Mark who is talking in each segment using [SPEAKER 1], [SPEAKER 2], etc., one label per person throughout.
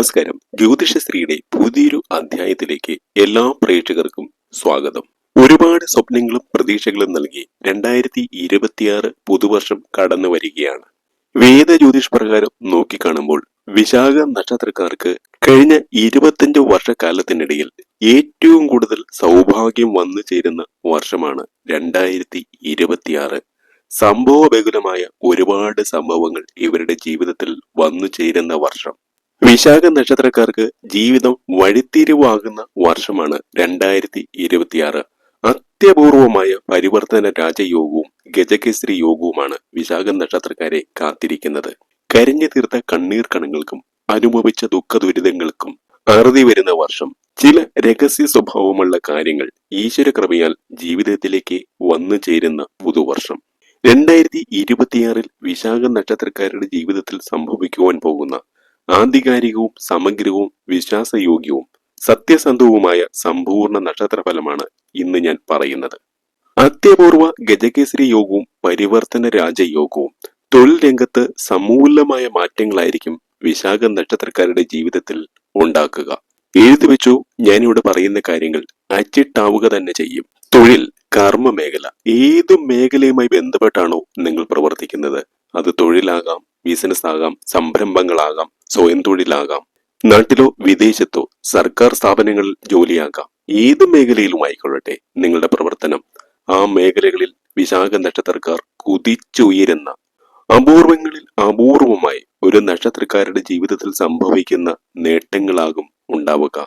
[SPEAKER 1] നമസ്കാരം. ജ്യോതിഷശ്രീയുടെ പുതിയൊരു അധ്യായത്തിലേക്ക് എല്ലാ പ്രേക്ഷകർക്കും സ്വാഗതം. ഒരുപാട് സ്വപ്നങ്ങളും പ്രതീക്ഷകളും നൽകി രണ്ടായിരത്തി ഇരുപത്തിയാറ് പുതുവർഷം കടന്നു വരികയാണ്. വേദ ജ്യോതിഷ് പ്രകാരം നോക്കിക്കാണുമ്പോൾ വിശാഖ നക്ഷത്രക്കാർക്ക് കഴിഞ്ഞ ഇരുപത്തിയഞ്ച് വർഷക്കാലത്തിനിടയിൽ ഏറ്റവും കൂടുതൽ സൗഭാഗ്യം വന്നു ചേരുന്ന വർഷമാണ് രണ്ടായിരത്തി ഇരുപത്തിയാറ്. സംഭവബഹുലമായ ഒരുപാട് സംഭവങ്ങൾ ഇവരുടെ ജീവിതത്തിൽ വന്നു ചേരുന്ന വർഷം. വിശാഖ നക്ഷത്രക്കാർക്ക് ജീവിതം വഴിത്തിരിവാകുന്ന വർഷമാണ് രണ്ടായിരത്തി ഇരുപത്തിയാറ് അത്യപൂർവമായ പരിവർത്തന രാജയോഗവും ഗജകേസരി യോഗവുമാണ് വിശാഖ നക്ഷത്രക്കാരെ കാത്തിരിക്കുന്നത്. കരിഞ്ഞു തീർത്ത കണ്ണീർ കണങ്ങൾക്കും അനുഭവിച്ച ദുഃഖ ദുരിതങ്ങൾക്കും അറുതി വരുന്ന വർഷം ചില രഹസ്യ സ്വഭാവമുള്ള കാര്യങ്ങൾ ഈശ്വരകൃപയാൽ ജീവിതത്തിലേക്ക് വന്നു ചേരുന്ന പുതുവർഷം. രണ്ടായിരത്തി ഇരുപത്തിയാറിൽ വിശാഖ നക്ഷത്രക്കാരുടെ ജീവിതത്തിൽ സംഭവിക്കുവാൻ പോകുന്ന ആധികാരികവും സമഗ്രവും വിശ്വാസയോഗ്യവും സത്യസന്ധവുമായ സമ്പൂർണ നക്ഷത്രഫലമാണ് ഇന്ന് ഞാൻ പറയുന്നത്. അത്യപൂർവ ഗജകേസരി യോഗവും പരിവർത്തന രാജയോഗവും തൊഴിൽ രംഗത്ത് സമൂലമായ മാറ്റങ്ങളായിരിക്കും വിശാഖ നക്ഷത്രക്കാരുടെ ജീവിതത്തിൽ ഉണ്ടാക്കുക. എഴുതി വെച്ചു ഞാനിവിടെ പറയുന്ന കാര്യങ്ങൾ അച്ചിട്ടാവുക തന്നെ ചെയ്യും. തൊഴിൽ കർമ്മ മേഖല ഏതു മേഖലയുമായി ബന്ധപ്പെട്ടാണോ നിങ്ങൾ പ്രവർത്തിക്കുന്നത്? അത് തൊഴിലാകാം ബിസിനസ് ആകാം സംരംഭങ്ങളാകാം സ്വയം തൊഴിലാകാം നാട്ടിലോ വിദേശത്തോ സർക്കാർ സ്ഥാപനങ്ങളിൽ ജോലിയാകാം. ഏത് മേഖലയിലും ആയിക്കൊള്ളട്ടെ നിങ്ങളുടെ പ്രവർത്തനം. ആ മേഖലകളിൽ വിശാഖ നക്ഷത്രക്കാർ കുതിച്ചുയരുന്ന അപൂർവങ്ങളിൽ അപൂർവമായി ഒരു നക്ഷത്രക്കാരുടെ ജീവിതത്തിൽ സംഭവിക്കുന്ന നേട്ടങ്ങളാകും ഉണ്ടാവുക.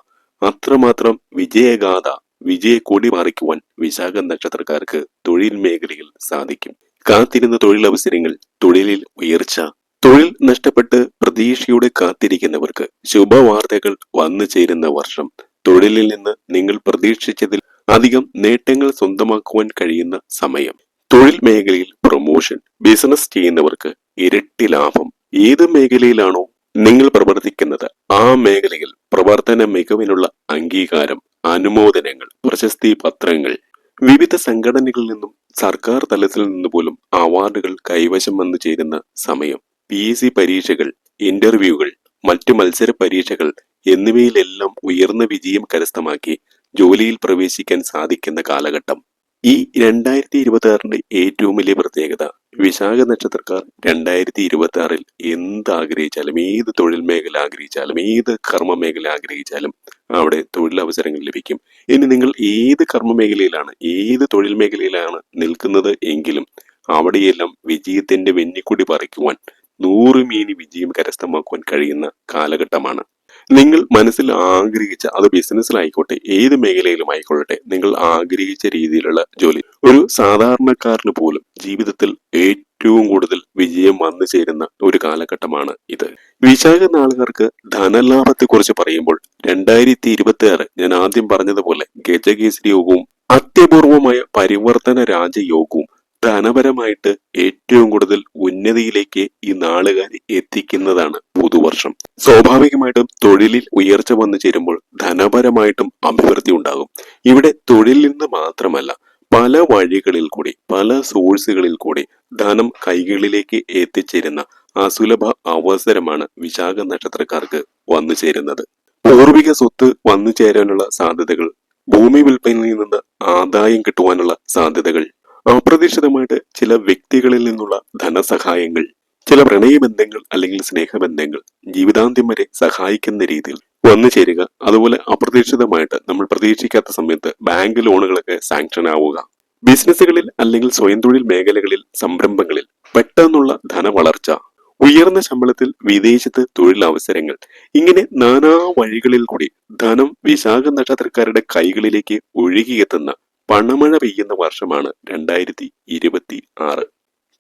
[SPEAKER 1] അത്രമാത്രം വിജയഗാഥ വിജയ കൊടി മാറിക്കുവാൻ വിശാഖ നക്ഷത്രക്കാർക്ക് തൊഴിൽ മേഖലയിൽ സാധിക്കും. കാത്തിരുന്ന തൊഴിലവസരങ്ങൾ തൊഴിലിൽ ഉയർച്ച തൊഴിൽ നഷ്ടപ്പെട്ട് പ്രതീക്ഷയോടെ കാത്തിരിക്കുന്നവർക്ക് ശുഭവാർത്തകൾ വന്നു ചേരുന്ന വർഷം. തൊഴിലിൽ നിന്ന് നിങ്ങൾ പ്രതീക്ഷിച്ചതിൽ അധികം നേട്ടങ്ങൾ സ്വന്തമാക്കുവാൻ കഴിയുന്ന സമയം. തൊഴിൽ മേഖലയിൽ പ്രൊമോഷൻ ബിസിനസ് ചെയ്യുന്നവർക്ക് ഇരട്ടി ലാഭം. ഏത് മേഖലയിലാണോ നിങ്ങൾ പ്രവർത്തിക്കുന്നത് ആ മേഖലയിൽ പ്രവർത്തന മികവിനുള്ള അംഗീകാരം അനുമോദനങ്ങൾ പ്രശസ്തി പത്രങ്ങൾ വിവിധ സംഘടനകളിൽ നിന്നും സർക്കാർ തലത്തിൽ നിന്ന് പോലും അവാർഡുകൾ കൈവശം വന്നു ചേരുന്ന സമയം. പി എസ് സി പരീക്ഷകൾ ഇന്റർവ്യൂകൾ മറ്റു മത്സര പരീക്ഷകൾ എന്നിവയിലെല്ലാം ഉയർന്ന വിജയം കരസ്ഥമാക്കി ജോലിയിൽ പ്രവേശിക്കാൻ സാധിക്കുന്ന കാലഘട്ടം. ഈ രണ്ടായിരത്തി ഇരുപത്തി ആറിന്റെ ഏറ്റവും വലിയ പ്രത്യേകത വിശാഖ നക്ഷത്രക്കാർ രണ്ടായിരത്തി ഇരുപത്തി ആറിൽ എന്ത് ആഗ്രഹിച്ചാലും ഏത് തൊഴിൽ മേഖല ആഗ്രഹിച്ചാലും ഏത് കർമ്മ മേഖല ആഗ്രഹിച്ചാലും അവിടെ തൊഴിലവസരങ്ങൾ ലഭിക്കും. ഇനി നിങ്ങൾ ഏത് കർമ്മ മേഖലയിലാണ് ഏത് തൊഴിൽ മേഖലയിലാണ് നിൽക്കുന്നത് എങ്കിലും അവിടെയെല്ലാം വിജയത്തിന്റെ വെന്നിക്കുടി പറിക്കുവാൻ നൂറ് മീനി വിജയം കരസ്ഥമാക്കുവാൻ കഴിയുന്ന കാലഘട്ടമാണ്. നിങ്ങൾ മനസ്സിൽ ആഗ്രഹിച്ച അത് ബിസിനസ്സിലായിക്കോട്ടെ ഏത് മേഖലയിലും ആയിക്കൊള്ളട്ടെ നിങ്ങൾ ആഗ്രഹിച്ച രീതിയിലുള്ള ജോലി. ഒരു സാധാരണക്കാരന് പോലും ജീവിതത്തിൽ ഏറ്റവും കൂടുതൽ വിജയം വന്നു ചേരുന്ന ഒരു കാലഘട്ടമാണ് ഇത്. വിശാഖ നാളുകാർക്ക് ധനലാഭത്തെ കുറിച്ച് പറയുമ്പോൾ രണ്ടായിരത്തി ഇരുപത്തി ആറ് ഞാൻ ആദ്യം പറഞ്ഞതുപോലെ ഗജകേസരി യോഗവും അത്യപൂർവമായ പരിവർത്തന രാജയോഗവും ധനപരമായിട്ട് ഏറ്റവും കൂടുതൽ ഉന്നതിയിലേക്ക് ഈ നാളുകാരെ എത്തിക്കുന്നതാണ് പുതുവർഷം. സ്വാഭാവികമായിട്ടും തൊഴിലിൽ ഉയർച്ച വന്നു ചേരുമ്പോൾ ധനപരമായിട്ടും അഭിവൃദ്ധി ഉണ്ടാകും. ഇവിടെ തൊഴിലിൽ നിന്ന് മാത്രമല്ല പല വഴികളിൽ കൂടി പല സോഴ്സുകളിൽ കൂടി ധനം കൈകളിലേക്ക് എത്തിച്ചേരുന്ന അസുലഭ അവസരമാണ് വിശാഖ നക്ഷത്രക്കാർക്ക് വന്നു ചേരുന്നത്. പൂർവിക സ്വത്ത് വന്നു ചേരാനുള്ള സാധ്യതകൾ ഭൂമി വിൽപ്പനയിൽ നിന്ന് ആദായം കിട്ടുവാനുള്ള സാധ്യതകൾ അപ്രതീക്ഷിതമായിട്ട് ചില വ്യക്തികളിൽ നിന്നുള്ള ധനസഹായങ്ങൾ ചില പ്രണയബന്ധങ്ങൾ അല്ലെങ്കിൽ സ്നേഹബന്ധങ്ങൾ ജീവിതാന്ത്യം വരെ സഹായിക്കുന്ന രീതിയിൽ വന്നു ചേരുക. അതുപോലെ അപ്രതീക്ഷിതമായിട്ട് നമ്മൾ പ്രതീക്ഷിക്കാത്ത സമയത്ത് ബാങ്ക് ലോണുകളൊക്കെ സാങ്ഷൻ ആവുക. ബിസിനസ്സുകളിൽ അല്ലെങ്കിൽ സ്വയം തൊഴിൽ മേഖലകളിൽ സംരംഭങ്ങളിൽ പെട്ടെന്നുള്ള ധനവളർച്ച ഉയർന്ന ശമ്പളത്തിൽ വിദേശത്ത് തൊഴിലവസരങ്ങൾ ഇങ്ങനെ നാനാ വഴികളിൽ കൂടി ധനം വിശാഖ നക്ഷത്രക്കാരുടെ കൈകളിലേക്ക് ഒഴുകിയെത്തുന്ന പണമഴ പെയ്യുന്ന വർഷമാണ് രണ്ടായിരത്തി ഇരുപത്തി ആറ്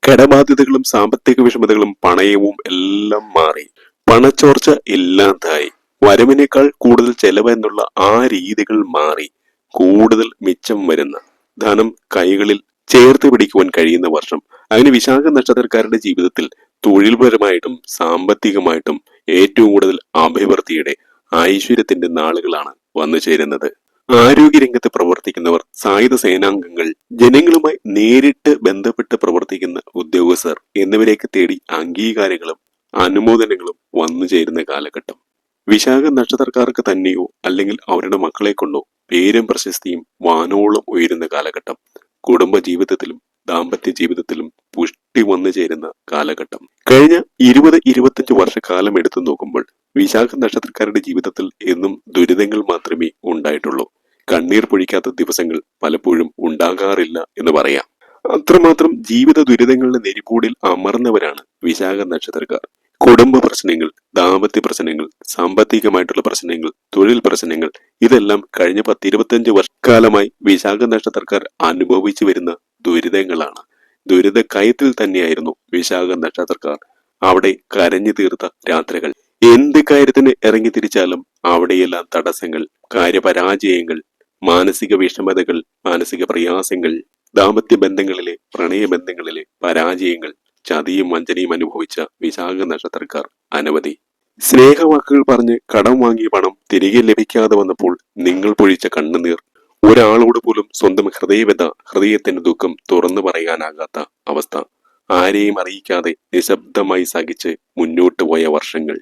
[SPEAKER 1] കടബാധ്യതകളും സാമ്പത്തിക വിഷമതകളും പണയവും എല്ലാം മാറി. പണച്ചോർച്ച ഇല്ലാതായി. വരവിനേക്കാൾ കൂടുതൽ ചെലവ് എന്നുള്ള ആ രീതികൾ മാറി. കൂടുതൽ മിച്ചം വരുന്ന ധനം കൈകളിൽ ചേർത്ത് പിടിക്കുവാൻ കഴിയുന്ന വർഷം. അതിന് വിശാഖ നക്ഷത്രക്കാരുടെ ജീവിതത്തിൽ തൊഴിൽപരമായിട്ടും സാമ്പത്തികമായിട്ടും ഏറ്റവും കൂടുതൽ അഭിവൃദ്ധിയുടെ ഐശ്വര്യത്തിന്റെ നാളുകളാണ് വന്നു ചേരുന്നത് ആരോഗ്യരംഗത്ത് പ്രവർത്തിക്കുന്നവർ സായുധ സേനാംഗങ്ങൾ ജനങ്ങളുമായി നേരിട്ട് ബന്ധപ്പെട്ട് പ്രവർത്തിക്കുന്ന ഉദ്യോഗസ്ഥർ എന്നിവരെയൊക്കെ തേടി അംഗീകാരങ്ങളും അനുമോദനങ്ങളും വന്നു ചേരുന്ന കാലഘട്ടം. വിശാഖ നക്ഷത്രക്കാർക്ക് തന്നെയോ അല്ലെങ്കിൽ അവരുടെ മക്കളെ കൊണ്ടോ പേരും പ്രശസ്തിയും വാനോളം ഉയരുന്ന കാലഘട്ടം കുടുംബ ജീവിതത്തിലും ദാമ്പത്യ ജീവിതത്തിലും പുഷ്ടി വന്നു ചേരുന്ന കാലഘട്ടം. കഴിഞ്ഞ ഇരുപത് ഇരുപത്തഞ്ച് വർഷക്കാലം എടുത്തു നോക്കുമ്പോൾ വിശാഖ നക്ഷത്രക്കാരുടെ ജീവിതത്തിൽ എന്നും ദുരിതങ്ങൾ മാത്രമേ ഉണ്ടായിട്ടുള്ളൂ. കണ്ണീർ പൊഴിക്കാത്ത ദിവസങ്ങൾ പലപ്പോഴും ഉണ്ടാകാറില്ല എന്ന് പറയാം. അത്രമാത്രം ജീവിത ദുരിതങ്ങളുടെ നെരിപ്പൂടിൽ അമർന്നവരാണ് വിശാഖ നക്ഷത്രക്കാർ. കുടുംബ പ്രശ്നങ്ങൾ ദാമ്പത്യ പ്രശ്നങ്ങൾ സാമ്പത്തികമായിട്ടുള്ള പ്രശ്നങ്ങൾ തൊഴിൽ പ്രശ്നങ്ങൾ ഇതെല്ലാം കഴിഞ്ഞ പത്തിരുപത്തഞ്ച് വർഷക്കാലമായി വിശാഖ നക്ഷത്രക്കാർ അനുഭവിച്ചു വരുന്ന ദുരിതങ്ങളാണ്. ദുരിത കയത്തിൽ തന്നെയായിരുന്നു വിശാഖ നക്ഷത്രക്കാർ അവിടെ കരഞ്ഞു തീർത്ത രാത്രികൾ. എന്ത് കാര്യത്തിന് ഇറങ്ങി തിരിച്ചാലും അവിടെയെല്ലാം തടസ്സങ്ങൾ കാര്യപരാജയങ്ങൾ മാനസിക വിഷമതകൾ മാനസിക പ്രയാസങ്ങൾ ദാമ്പത്യ ബന്ധങ്ങളിലെ പ്രണയ ബന്ധങ്ങളിലെ പരാജയങ്ങൾ ചതിയും വഞ്ചനയും അനുഭവിച്ച വിശാഖ നക്ഷത്രക്കാർ അനവധി. സ്നേഹവാക്കുകൾ പറഞ്ഞ് കടം വാങ്ങിയ പണം തിരികെ ലഭിക്കാതെ വന്നപ്പോൾ നിങ്ങൾ പൊഴിച്ച കണ്ണുനീർ ഒരാളോട് പോലും സ്വന്തം ഹൃദയവ്യത ഹൃദയത്തിന്റെ ദുഃഖം തുറന്നു പറയാനാകാത്ത അവസ്ഥ. ആരെയും അറിയിക്കാതെ നിശബ്ദമായി സഹിച്ച് മുന്നോട്ട് പോയ വർഷങ്ങൾ.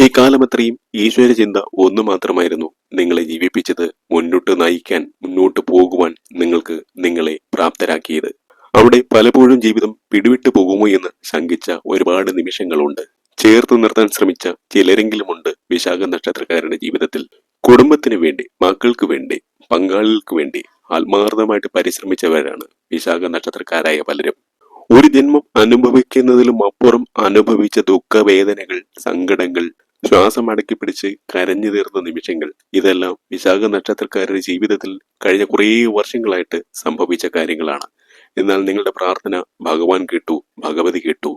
[SPEAKER 1] ഈ കാലമത്രയും ഈശ്വര ചിന്ത ഒന്നു മാത്രമായിരുന്നു നിങ്ങളെ ജീവിപ്പിച്ചത്. മുന്നോട്ട് നയിക്കാൻ മുന്നോട്ട് പോകുവാൻ നിങ്ങൾക്ക് നിങ്ങളെ പ്രാപ്തരാക്കിയത്. അവിടെ പലപ്പോഴും ജീവിതം പിടിവിട്ടു പോകുമോ എന്ന് ശങ്കിച്ച ഒരുപാട് നിമിഷങ്ങളുണ്ട്. ചേർത്ത് നിർത്താൻ ശ്രമിച്ച ചിലരെങ്കിലുമുണ്ട് വിശാഖ നക്ഷത്രക്കാരുടെ ജീവിതത്തിൽ. കുടുംബത്തിന് വേണ്ടി മക്കൾക്ക് വേണ്ടി പങ്കാളികൾക്ക് വേണ്ടി ആത്മാർത്ഥമായിട്ട് പരിശ്രമിച്ചവരാണ് വിശാഖ നക്ഷത്രക്കാരായ പലരും. ഒരു ജന്മം അനുഭവിക്കുന്നതിലും അപ്പുറം അനുഭവിച്ച ദുഃഖവേദനകൾ സങ്കടങ്ങൾ ശ്വാസം അടക്കി പിടിച്ച് കരഞ്ഞു തീർന്ന നിമിഷങ്ങൾ ഇതെല്ലാം വിശാഖ നക്ഷത്രക്കാരുടെ ജീവിതത്തിൽ കഴിഞ്ഞ കുറേ വർഷങ്ങളായിട്ട് സംഭവിച്ച കാര്യങ്ങളാണ്. എന്നാൽ നിങ്ങളുടെ പ്രാർത്ഥന ഭഗവാൻ കേട്ടു ഭഗവതി കേട്ടു.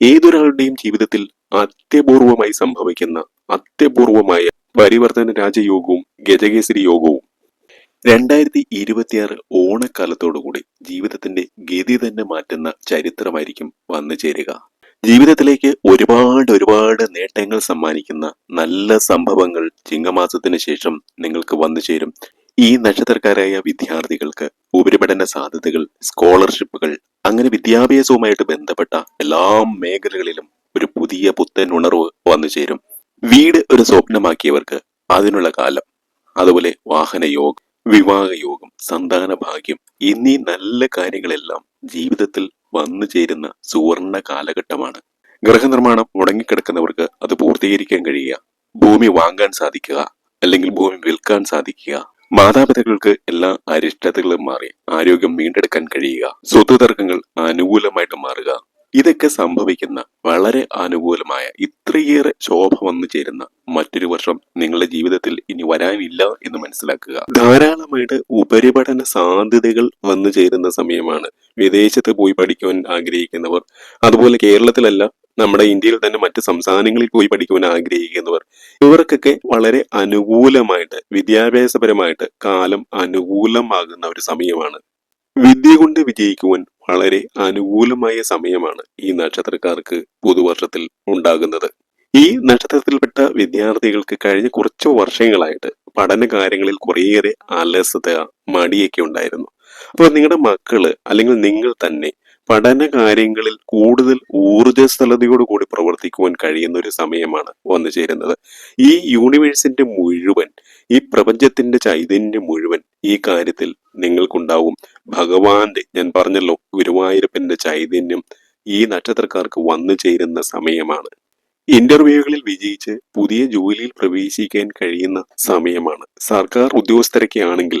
[SPEAKER 1] ഏതൊരാളുടെയും ജീവിതത്തിൽ അത്യപൂർവമായി സംഭവിക്കുന്ന അത്യപൂർവമായ പരിവർത്തന രാജയോഗവും ഗജകേസരി യോഗവും രണ്ടായിരത്തി ഇരുപത്തിയാറ് ഓണക്കാലത്തോടുകൂടി ജീവിതത്തിന്റെ ഗതി തന്നെ മാറ്റുന്ന ചരിത്രമായിരിക്കും വന്നു ചേരുക. ജീവിതത്തിലേക്ക് ഒരുപാട് ഒരുപാട് നേട്ടങ്ങൾ സമ്മാനിക്കുന്ന നല്ല സംഭവങ്ങൾ ചിങ്ങമാസത്തിന് ശേഷം നിങ്ങൾക്ക് വന്നു ചേരും. ഈ നക്ഷത്രക്കാരായ വിദ്യാർത്ഥികൾക്ക് ഉപരിപഠന സാധ്യതകൾ സ്കോളർഷിപ്പുകൾ അങ്ങനെ വിദ്യാഭ്യാസവുമായിട്ട് ബന്ധപ്പെട്ട എല്ലാ മേഖലകളിലും ഒരു പുതിയ പുത്തൻ ഉണർവ് വന്നു ചേരും. വീട് ഒരു സ്വപ്നമാക്കിയവർക്ക് അതിനുള്ള കാലം. അതുപോലെ വാഹനയോഗം വിവാഹയോഗം സന്താന ഭാഗ്യം എന്നീ നല്ല കാര്യങ്ങളെല്ലാം ജീവിതത്തിൽ വന്നു ചേരുന്ന സുവർണ കാലഘട്ടമാണ്. ഗൃഹനിർമ്മാണം മുടങ്ങിക്കിടക്കുന്നവർക്ക് അത് പൂർത്തീകരിക്കാൻ കഴിയുക. ഭൂമി വാങ്ങാൻ സാധിക്കുക അല്ലെങ്കിൽ ഭൂമി വിൽക്കാൻ സാധിക്കുക. മാതാപിതാക്കൾക്ക് എല്ലാ അരിഷ്ടതകളും മാറി ആരോഗ്യം വീണ്ടെടുക്കാൻ കഴിയുക. സ്വത്ത് തർക്കങ്ങൾ അനുകൂലമായിട്ട് മാറുക. ഇതൊക്കെ സംഭവിക്കുന്ന വളരെ അനുകൂലമായ ഇത്രയേറെ ശോഭ വന്നു ചേരുന്ന മറ്റൊരു വർഷം നിങ്ങളുടെ ജീവിതത്തിൽ ഇനി വരാനില്ല എന്ന് മനസ്സിലാക്കുക. ധാരാളമായിട്ട് ഉപരിപഠന സാധ്യതകൾ വന്നു ചേരുന്ന സമയമാണ് വിദേശത്ത് പോയി പഠിക്കുവാൻ ആഗ്രഹിക്കുന്നവർ. അതുപോലെ കേരളത്തിലല്ല നമ്മുടെ ഇന്ത്യയിൽ തന്നെ മറ്റ് സംസ്ഥാനങ്ങളിൽ പോയി പഠിക്കുവാൻ ആഗ്രഹിക്കുന്നവർ. ഇവർക്കൊക്കെ വളരെ അനുകൂലമായിട്ട് വിദ്യാഭ്യാസപരമായിട്ട് കാലം അനുകൂലമാകുന്ന ഒരു സമയമാണ്. വിദ്യ കൊണ്ട് വിജയിക്കുവാൻ വളരെ അനുകൂലമായ സമയമാണ് ഈ നക്ഷത്രക്കാർക്ക് പുതുവർഷത്തിൽ ഉണ്ടാകുന്നത്. ഈ നക്ഷത്രത്തിൽപ്പെട്ട വിദ്യാർത്ഥികൾക്ക് കഴിഞ്ഞ കുറച്ച് വർഷങ്ങളായിട്ട് പഠന കാര്യങ്ങളിൽ കുറേയേറെ അലസത മടിയൊക്കെ ഉണ്ടായിരുന്നു. അപ്പോൾ നിങ്ങളുടെ മക്കൾ അല്ലെങ്കിൽ നിങ്ങൾ തന്നെ പഠന കാര്യങ്ങളിൽ കൂടുതൽ ഊർജസ്ഥലതയോട് കൂടി പ്രവർത്തിക്കുവാൻ കഴിയുന്ന ഒരു സമയമാണ് വന്നു ചേരുന്നത് ഈ യൂണിവേഴ്സിന്റെ മുഴുവൻ ഈ പ്രപഞ്ചത്തിന്റെ ചൈതന്യം മുഴുവൻ ഈ കാര്യത്തിൽ നിങ്ങൾക്കുണ്ടാവും. ഭഗവാന്റെ ഞാൻ പറഞ്ഞല്ലോ ഗുരുവായൂരപ്പന്റെ ചൈതന്യം ഈ നക്ഷത്രക്കാർക്ക് വന്നു ചേരുന്ന സമയമാണ്. ഇന്റർവ്യൂകളിൽ വിജയിച്ച് പുതിയ ജോലിയിൽ പ്രവേശിക്കാൻ കഴിയുന്ന സമയമാണ്. സർക്കാർ ഉദ്യോഗസ്ഥരൊക്കെ ആണെങ്കിൽ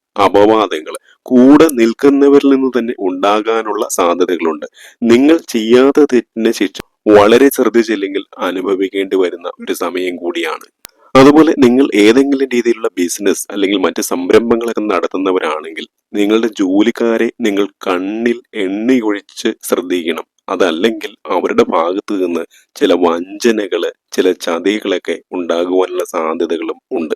[SPEAKER 1] അപവാദങ്ങൾ. കൂടെ നിൽക്കുന്നവരിൽ നിന്ന് തന്നെ ഉണ്ടാകാനുള്ള സാധ്യതകളുണ്ട്. നിങ്ങൾ ചെയ്യാത്ത തെറ്റിന് ശിക്ഷ വളരെ ശ്രദ്ധിച്ചില്ലെങ്കിൽ അനുഭവിക്കേണ്ടി വരുന്ന ഒരു സമയം കൂടിയാണ്. അതുപോലെ നിങ്ങൾ ഏതെങ്കിലും രീതിയിലുള്ള ബിസിനസ് അല്ലെങ്കിൽ മറ്റ് സംരംഭങ്ങളൊക്കെ നടത്തുന്നവരാണെങ്കിൽ നിങ്ങളുടെ ജോലിക്കാരെ നിങ്ങൾ കണ്ണിൽ എണ്ണിയൊഴിച്ച് ശ്രദ്ധിക്കണം. അതല്ലെങ്കിൽ അവരുടെ ഭാഗത്തു നിന്ന് ചില വഞ്ചനകൾ ചില ചതികളൊക്കെ ഉണ്ടാകുവാനുള്ള സാധ്യതകളും ഉണ്ട്.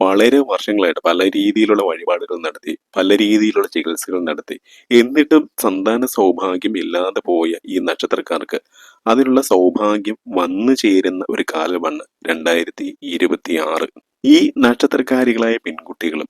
[SPEAKER 1] വളരെ വർഷങ്ങളായിട്ട് പല രീതിയിലുള്ള വഴിപാടുകൾ നടത്തി പല രീതിയിലുള്ള ചികിത്സകൾ നടത്തി. എന്നിട്ടും സന്താന സൗഭാഗ്യം ഇല്ലാതെ പോയ ഈ നക്ഷത്രക്കാർക്ക് അതിനുള്ള സൗഭാഗ്യം വന്നു ചേരുന്ന ഒരു കാലമാണ് രണ്ടായിരത്തി ഇരുപത്തി ആറ് ഈ നക്ഷത്രക്കാരികളായ പെൺകുട്ടികളും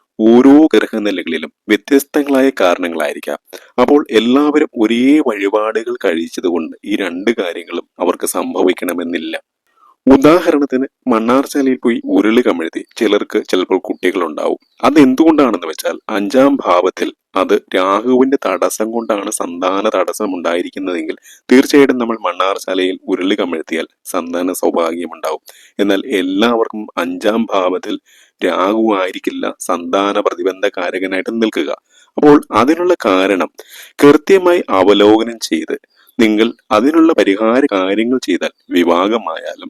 [SPEAKER 1] ഓരോ ഗ്രഹനിലകളിലും വ്യത്യസ്തങ്ങളായ കാരണങ്ങളായിരിക്കാം. അപ്പോൾ എല്ലാവരും ഒരേ വഴിപാടുകൾ കഴിച്ചതുകൊണ്ട് ഈ രണ്ട് കാര്യങ്ങളും അവർക്ക് സംഭവിക്കണമെന്നില്ല. ഉദാഹരണത്തിന് മണ്ണാർശാലയിൽ പോയി ഉരുളി കമഴ്ത്തി ചിലർക്ക് ചിലപ്പോൾ കുട്ടികളുണ്ടാവും. അത് എന്തുകൊണ്ടാണെന്ന് വെച്ചാൽ അഞ്ചാം ഭാവത്തിൽ അത് രാഹുവിന്റെ തടസ്സം കൊണ്ടാണ് സന്താന തടസ്സം ഉണ്ടായിരിക്കുന്നതെങ്കിൽ തീർച്ചയായിട്ടും നമ്മൾ മണ്ണാർശാലയിൽ ഉരുളി കമഴ്ത്തിയാൽ സന്താന സൗഭാഗ്യമുണ്ടാവും. എന്നാൽ എല്ലാവർക്കും അഞ്ചാം ഭാവത്തിൽ രാഹു ആയിരിക്കില്ല സന്താന പ്രതിബന്ധ കാരകനായിട്ട് നിൽക്കുക. അപ്പോൾ അതിനുള്ള കാരണം കൃത്യമായി അവലോകനം ചെയ്ത് നിങ്ങൾ അതിനുള്ള പരിഹാര കാര്യങ്ങൾ ചെയ്താൽ വിവാഹമായാലും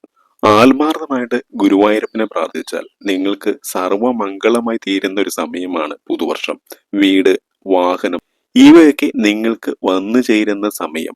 [SPEAKER 1] ആത്മാർത്ഥമായിട്ട് ഗുരുവായൂരപ്പനെ പ്രാർത്ഥിച്ചാൽ നിങ്ങൾക്ക് സർവമംഗളമായി തീരുന്ന ഒരു സമയമാണ് പുതുവർഷം. വീട് വാഹനം ഇവയൊക്കെ നിങ്ങൾക്ക് വന്നു ചേരുന്ന സമയം.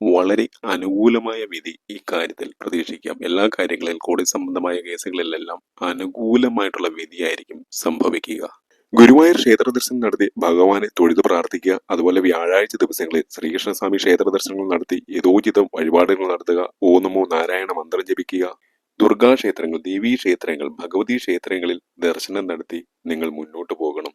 [SPEAKER 1] വളരെ അനുകൂലമായ വിധി ഈ കാര്യത്തിൽ പ്രതീക്ഷിക്കാം. എല്ലാ കാര്യങ്ങളിൽ കോടതി സംബന്ധമായ കേസുകളിലെല്ലാം അനുകൂലമായിട്ടുള്ള വിധിയായിരിക്കും സംഭവിക്കുക. ഗുരുവായൂർ ക്ഷേത്ര ദർശനം നടത്തി ഭഗവാനെ തൊഴുതു പ്രാർത്ഥിക്കുക. അതുപോലെ വ്യാഴാഴ്ച ദിവസങ്ങളിൽ ശ്രീകൃഷ്ണസ്വാമി ക്ഷേത്ര ദർശനങ്ങൾ നടത്തി യഥോചിതം വഴിപാടുകൾ നടത്തുക. ഓണമോ നാരായണ മന്ത്രം ജപിക്കുക. ദുർഗാ ക്ഷേത്രങ്ങൾ ദേവീ ക്ഷേത്രങ്ങൾ ഭഗവതി ക്ഷേത്രങ്ങളിൽ ദർശനം നടത്തി നിങ്ങൾ മുന്നോട്ട് പോകണം.